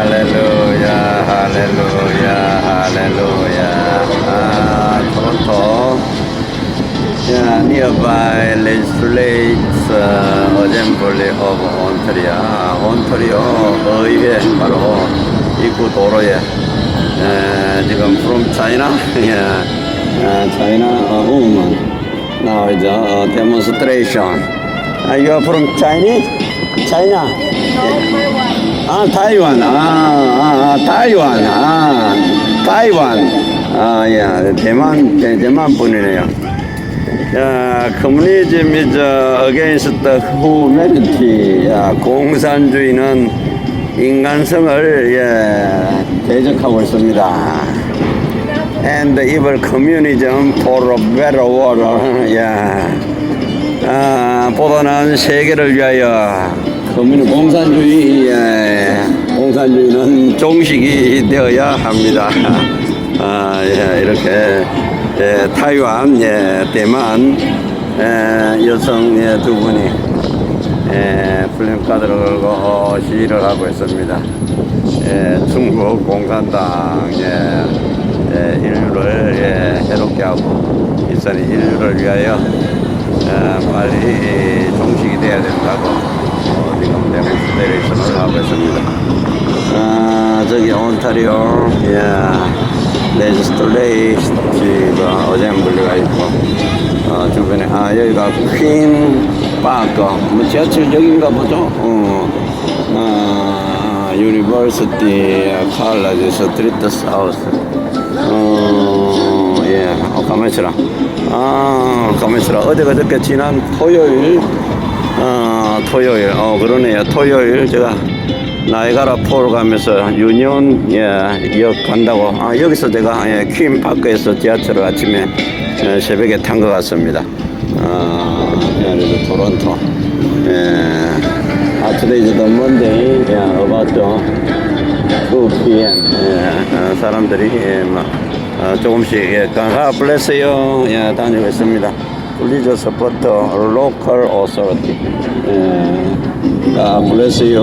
할렐루야, 할렐루야, 할렐루야. 아, 토론토. Yeah, nearby legislates uh, assembly of Ontario. 온타리오 의회 바로 입구 도로에 에, 지금 from China, yeah, uh, China uh, woman. Now is a demonstration. Uh, you are from Chinese? China? 아, 타이완. 아, 아, 아, 타이완. 아, 타이완. 아, 예. 대만, 대, 대만 분이네요. 야, 커뮤니즘 is against the humanity. 야, 공산주의는 인간성을 예, 대적하고 있습니다. And the evil communism for a better world. 야, 아, 보다 나은 세계를 위하여 커뮤니 공산주의, 예, 공산주의는 종식이 되어야 합니다. 아, 예, 이렇게 예, 타이완, 예, 대만 예, 여성 예, 두 분이 예, 플랜카드를 걸고 어, 시위를 하고 있습니다. 예, 중국 공산당 예, 예, 인류를 예, 해롭게 하고 일선 인류를 위하여 예, 빨리 종식이 돼야 된다고 데mon스트레이션을 하고 있습니다. 아, 저기 온타리오. 예. 레지스트레이티브 어셈블리가 있고 어, 주변에 아 여기가 퀸 파크. 뭐 지하철역인가 보죠? 어, 아, 유니버시티 칼라지 스트리트 사우스. 어, 예, 어, 가만있어라. 아 가만있어라. 어제 그저께 지난 토요일 어, 토요일 어 그러네요 토요일 제가 나이가라 폴 가면서 유니온 예, 역 간다고 아, 여기서 제가 예, 퀸 파크에서 지하철을 아침에 예, 새벽에 탄 것 같습니다. 아, 예, 그래서 토론토. 예, 아, today's the Monday. 예, about 2 p.m. 예, 어, 사람들이 예, 막, 어, 조금씩 예, 강하 블레스요 예, 다니고 있습니다. 예, bless you.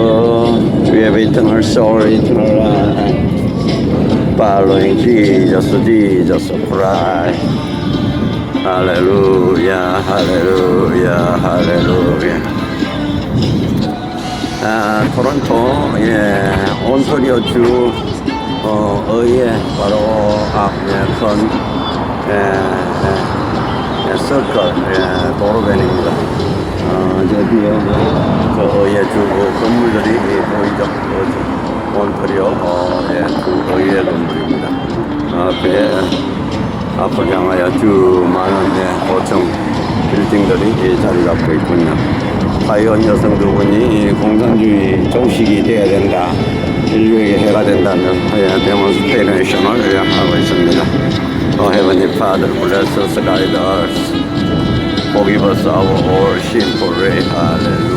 We have eternal soul, eternal life. Following Jesus, Jesus Christ. Hallelujah, hallelujah, hallelujah. 아, 토론토, 예, 온토리오 주, 어, 의회 바로 앞, 예, 큰, 예, 예, 예, 서클, 예, 도로변입니다. 어, 저 뒤에, 뭐, 그 의회 주 건물들이 보이죠? 어, 온토리오, 어, 예, 주 의회 건물입니다. 앞에, 앞을 향하여 쭉 많은, 예, 고층 빌딩들이 예, 자리 잡고 있군요. 타이완 여성 두 분이 공산주의 종식이 돼야 된다. 인류에게 해가 된다는 예, 데몬스트레이션을 예, 하고 있습니다. Heavenly Father, bless us, guide us. Forgive us our all sinful way. Hallelujah,